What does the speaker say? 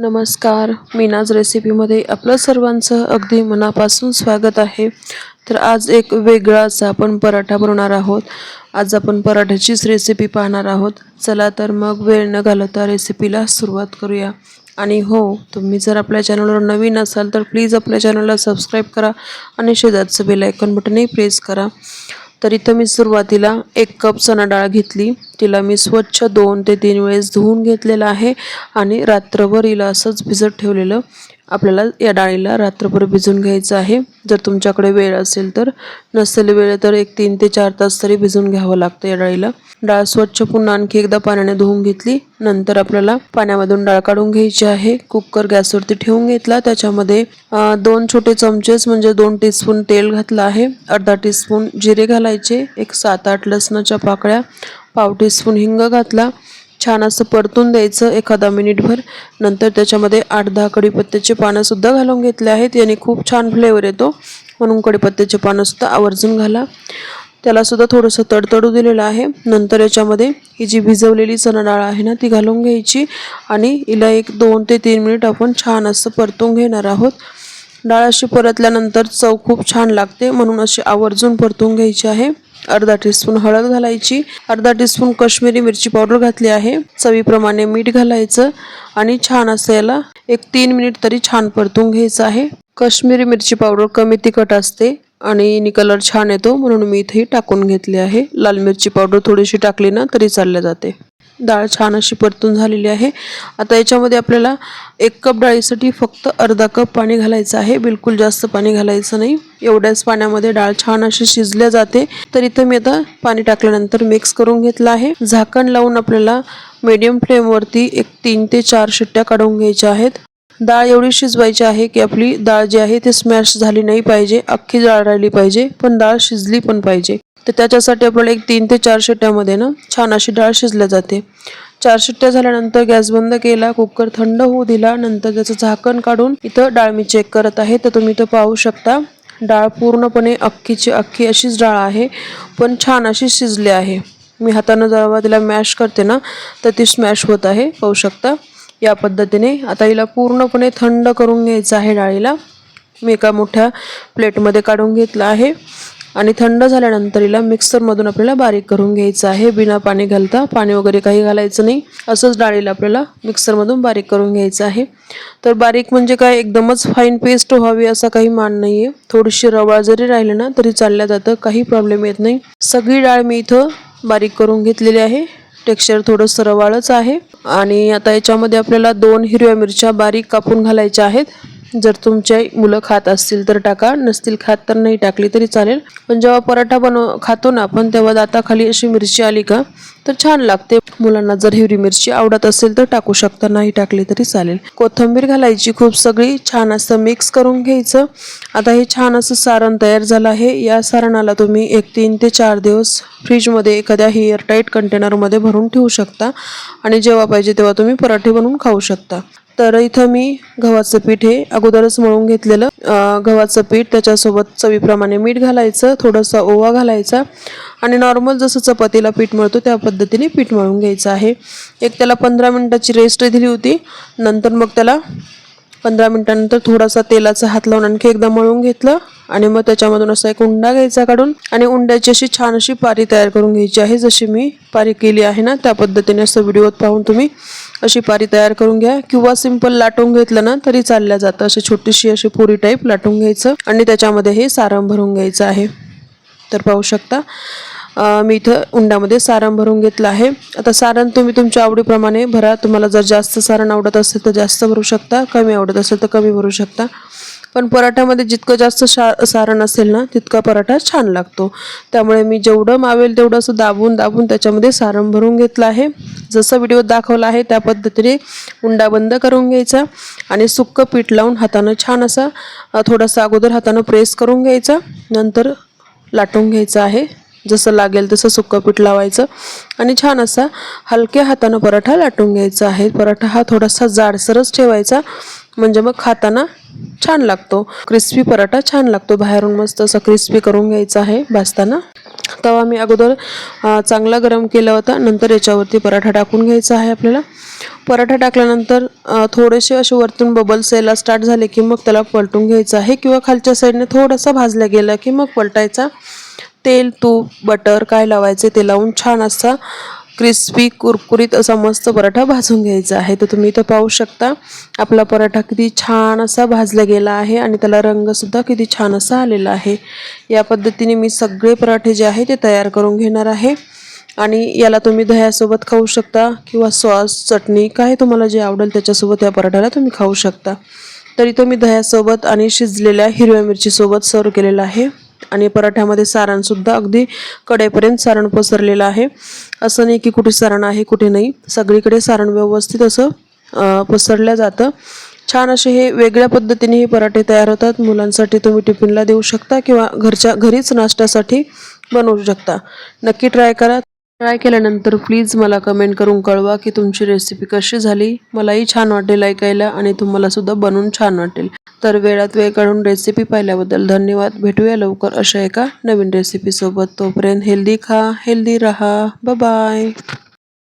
नमस्कार. मीनाज रेसिपीमध्ये आपलं सर्वांचं अगदी मनापासून स्वागत आहे. तर आज एक वेगळा असा आपण पराठा बनवणार आहोत. आज आपण पराठ्याचीच रेसिपी पाहणार आहोत. चला तर मग वेळ न घालवता रेसिपीला सुरुवात करूया. आणि हो तुम्ही जर आपल्या चॅनलवर नवीन असाल तर प्लीज आपल्या चॅनलला सबस्क्राईब करा आणि शेजारचं बेल आयकॉन बटनही प्रेस करा. तर इथं मी सुरुवातीला एक कप चणा डाळ घेतली. तिला मी स्वच्छ दोन ते तीन वेळेस धुवून घेतलेलं आहे आणि रात्रभर हिला असंच भिजत ठेवलेलं. आपल्याला या डाळीला रात्रभर भिजून घ्यायचं आहे. जर तुमच्याकडे वेळ असेल तर नसेल वेळ तर एक तीन ते चार तास तरी भिजून घ्यावं लागतं या डाळीला. डाळ स्वच्छ पुन्हा आणखी एकदा पाण्याने धुवून घेतली. नंतर आपल्याला पाण्यामधून डाळ काढून घ्यायची आहे. कुकर गॅसवरती ठेवून घेतला. त्याच्यामध्ये दोन छोटे चमचेच म्हणजे दोन टीस्पून तेल घातलं आहे. अर्धा टीस्पून जिरे घालायचे. एक सात आठ लसणाच्या पाकळ्या. पाव टीस्पून हिंग घातला. छान असं परतून द्यायचं एखादा मिनिटभर. नंतर त्याच्यामध्ये आठ दहा कडीपत्त्याचे पानंसुद्धा घालून घेतले आहेत. याने खूप छान फ्लेवर येतो. म्हणून कडीपत्त्याचे पानंसुद्धा आवर्जून घाला. त्यालासुद्धा थोडंसं तडतडू दिलेलं आहे. नंतर याच्यामध्ये ही जी भिजवलेली चणा डाळ आहे ना ती घालून घ्यायची. आणि हिला एक दोन ते तीन मिनिट आपण छान असं परतून घेणार आहोत. डाळ अशी परतल्यानंतर चव खूप छान लागते. म्हणून अशी आवर्जून परतून घ्यायची आहे. अर्धा टीस्पून हळद घालायची. अर्धा टीस्पून कश्मीरी मिरची पावडर घातली आहे. चवीप्रमाणे मीठ घालायचं आणि छान असं याला एक तीन मिनिट तरी छान परतून घ्यायचं आहे. कश्मीरी मिरची पावडर कमी तिखट असते आणि कलर छान येतो. म्हणून मी इथेही टाकून घेतली आहे. लाल मिरची पावडर थोडीशी टाकली ना तरी चालल्या जाते. डाळ छान अशी परतून झालेली आहे. आता याच्यामध्ये आपल्याला एक कप डाळीसाठी फक्त अर्धा कप पाणी घालायचं आहे. बिलकुल जास्त पाणी घालायचं नाही. एवढ्याच पाण्यामध्ये डाळ छान अशी शिजल्या जाते. तर इथं मी आता पाणी टाकल्यानंतर मिक्स करून घेतलं आहे. झाकण लावून आपल्याला मीडियम फ्लेमवरती एक तीन ते चार शिट्ट्या काढून घ्यायच्या आहेत. डाळ एवढी शिजवायची आहे की आपली डाळ जी आहे ती स्मॅश झाली नाही पाहिजे. अख्खी डाळ राहिली पाहिजे. पण डाळ शिजली पण पाहिजे. तर त्याच्यासाठी आपल्याला एक तीन ते चार शिट्ट्यामध्ये ना छान अशी डाळ शिजल्या जाते. चार शिट्ट्या झाल्यानंतर गॅस बंद केला कुकर थंड होऊ दिला नंतर त्याचं झाकण काढून इथं डाळ मी चेक करत आहे. तर तुम्ही इथं पाहू शकता डाळ पूर्णपणे अख्खीची अख्खी अशीच डाळ आहे पण छान अशी शिजली आहे. मी हातानं जेव्हा तिला मॅश करते ना तर ती स्मॅश होत आहे पाहू शकता. या पद्धतीने आता हिला पूर्णपणे थंड करून घ्यायचं आहे डाळीला. मी एका मोठ्या प्लेटमध्ये काढून घेतलं आहे. आणि थंड झाल्यानंतर हिला मिक्सरमधून आपल्याला बारीक करून घ्यायचं आहे. बिना पाणी घालता पाणी वगैरे काही घालायचं नाही. असंच डाळीला आपल्याला मिक्सरमधून बारीक करून घ्यायचं आहे. तर बारीक म्हणजे काय? एकदमच फाईन पेस्ट व्हावी असा काही मान नाही आहे थोडीशी रवाळ जरी राहिली ना तरी चालल्या जातं. काही प्रॉब्लेम येत नाही. सगळी डाळ मी इथं बारीक करून घेतलेली आहे. टेक्स्चर थोडंसं रवाळच आहे. आणि आता याच्यामध्ये आपल्याला दोन हिरव्या मिरच्या बारीक कापून घालायच्या आहेत. जर तुमचे मुलं खात असतील तर टाका नसतील खात तर नाही टाकली तरी चालेल. पण जेव्हा पराठा बनव खातो ना आपण तेव्हा दाताखाली अशी मिरची आली का तर छान लागते. मुलांना जर हिरवी मिरची आवडत असेल तर टाकू शकता नाही टाकली तरी चालेल. कोथिंबीर घालायची खूप सगळी छान असं मिक्स करून घ्यायचं. आता हे छान असं सारण तयार झालं आहे. या सारणाला तुम्ही एक तीन ते चार दिवस फ्रीजमध्ये एखाद्या हेअरटाईट कंटेनरमध्ये भरून ठेवू शकता. आणि जेव्हा पाहिजे तेव्हा तुम्ही पराठे बनवून खाऊ शकता. तर इथं मी गव्हाचं पीठ हे अगोदरच मळून घेतलेलं. गव्हाचं पीठ त्याच्यासोबत चवीप्रमाणे मीठ घालायचं थोडासा ओवा घालायचा. आणि नॉर्मल जसं चपातीला पीठ मळतो त्या पद्धतीने पीठ मळून घ्यायचं आहे. एक त्याला पंधरा मिनटाची रेस्ट दिली होती. नंतर मग त्याला पंधरा मिनटानंतर थोडासा तेलाचा हात लावून आणखी एकदा मळून घेतलं. आणि मग त्याच्यामधून असा एक उंडा घ्यायचा काढून आणि उंड्याची अशी छान अशी पारी तयार करून घ्यायची आहे. जशी मी पारी केली आहे ना त्या पद्धतीने असं व्हिडिओत पाहून तुम्ही अशी पारी तयार करून घ्या. किंवा सिंपल लाटून घेतलं ना तरी चालल्या जातं. अशी छोटीशी अशी पुरी टाईप लाटून घ्यायचं. आणि त्याच्यामध्ये हे सारण भरून घ्यायचं आहे. तर पाहू शकता. मी इथं उंडामध्ये सारण भरून घेतलं आहे. आता सारण तुम्ही तुमच्या आवडीप्रमाणे भरा. तुम्हाला जर जास्त सारण आवडत असेल तर जास्त भरू शकता. कमी आवडत असेल तर कमी भरू शकता. पण पराठ्यामध्ये जितकं जास्त शा सारण असेल ना तितका पराठा छान लागतो. त्यामुळे मी जेवढं मावेल तेवढं असं दाबून दाबून त्याच्यामध्ये सारण भरून घेतलं आहे. जसं व्हिडिओ दाखवला आहे त्या पद्धतीने उंडा बंद करून घ्यायचा आणि सुक्कं पीठ लावून हातानं छान असा थोडासा अगोदर हातानं प्रेस करून घ्यायचा. नंतर लाटून घ्यायचं आहे. जसं लागेल तसं सुक्कं पीठ लावायचं. आणि छान असा हलक्या हातानं पराठा लाटून घ्यायचा आहे. पराठा हा थोडासा जाडसरच ठेवायचा. म्हणजे मग खाताना छान लागतो. क्रिस्पी पराठा छान लागतो. बाहेरून मस्त असा क्रिस्पी करून घ्यायचा आहे. भाजताना. तवा मी अगोदर. चांगला गरम केला होता. नंतर याच्यावरती पराठा टाकून घ्यायचा आहे आपल्याला. पराठा टाकल्यानंतर थोडेसे असे वरतून बबल्स यायला स्टार्ट झाले की मग त्याला पलटून घ्यायचं आहे किंवा खालच्या साईडने थोडासा भाजला गेला की मग पलटायचा. तेल तूप बटर काय लावायचे ते लावून छान असा क्रिस्पी कुरकुरीत असा मस्त पराठा भाजून घ्यायचा आहे. तर तुम्ही इथं पाहू शकता आपला पराठा किती छान असा भाजला गेला आहे आणि त्याला रंगसुद्धा किती छान असा आलेला आहे. या पद्धतीने मी सगळे पराठे जे आहे ते तयार करून घेणार आहे. आणि याला तुम्ही दह्यासोबत खाऊ शकता किंवा सॉस चटणी काय तुम्हाला जे आवडेल त्याच्यासोबत या पराठ्याला तुम्ही खाऊ शकता. तर इथं मी दह्यासोबत आणि शिजलेल्या हिरव्या मिरचीसोबत सर्व केलेलं आहे. आणि पराठ्यामध्ये सारणसुद्धा अगदी कडेपर्यंत सारण पसरलेलं आहे. असं नाही की कुठे सारण आहे कुठे नाही. सगळीकडे सारण व्यवस्थित असं पसरलं जातं. छान असे हे वेगळ्या पद्धतीने हे पराठे तयार होतात. मुलांसाठी तुम्ही टिफिनला देऊ शकता किंवा घरच्या घरीच नाश्त्यासाठी बनवू शकता. नक्की ट्राय करा. ट्राय केल्यानंतर प्लीज मला कमेंट करून कळवा की तुमची रेसिपी कशी झाली. मलाही छान वाटेल ऐकायला आणि तुम्हालासुद्धा बनवून छान वाटेल. तर वेळात वेळ काढून रेसिपी पाहिल्याबद्दल धन्यवाद. भेटूया लवकर अशा एका नवीन रेसिपीसोबत तोपर्यंत हेल्दी खा हेल्दी राहा. बाय